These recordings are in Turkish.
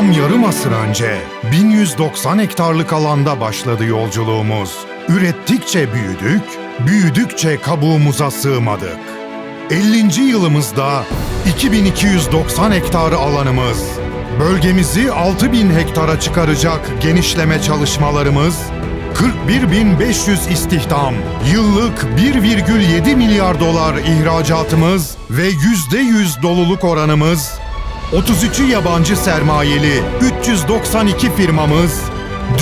Tam yarım asır önce 1190 hektarlık alanda başladı yolculuğumuz. Ürettikçe büyüdük, büyüdükçe kabuğumuza sığmadık. 50. yılımızda 2290 hektar alanımız, bölgemizi 6000 hektara çıkaracak genişleme çalışmalarımız, 41.500 istihdam, yıllık 1,7 milyar dolar ihracatımız ve %100 doluluk oranımız, 33'ü yabancı sermayeli 392 firmamız,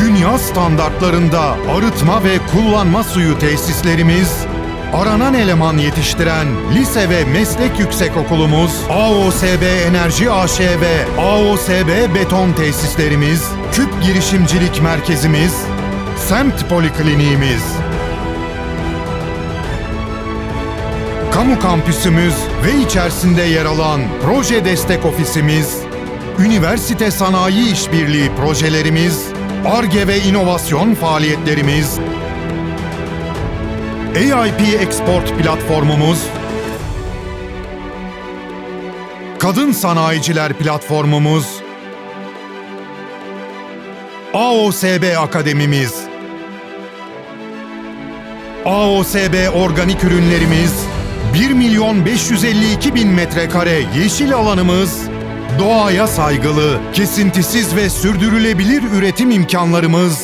dünya standartlarında arıtma ve kullanma suyu tesislerimiz, aranan eleman yetiştiren lise ve meslek yüksekokulumuz, AOSB Enerji AŞ ve AOSB Beton tesislerimiz, Küp Girişimcilik Merkezimiz, Semt Polikliniğimiz, Kamu kampüsümüz ve içerisinde yer alan proje destek ofisimiz, üniversite sanayi işbirliği projelerimiz, ARGE ve inovasyon faaliyetlerimiz, AIP Export platformumuz, Kadın Sanayiciler platformumuz, AOSB Akademimiz, AOSB organik ürünlerimiz, 1 milyon 552 bin metrekare yeşil alanımız, doğaya saygılı, kesintisiz ve sürdürülebilir üretim imkanlarımız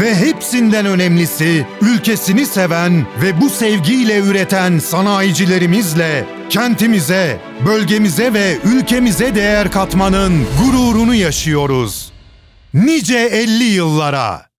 ve hepsinden önemlisi ülkesini seven ve bu sevgiyle üreten sanayicilerimizle kentimize, bölgemize ve ülkemize değer katmanın gururunu yaşıyoruz. Nice 50 yıllara.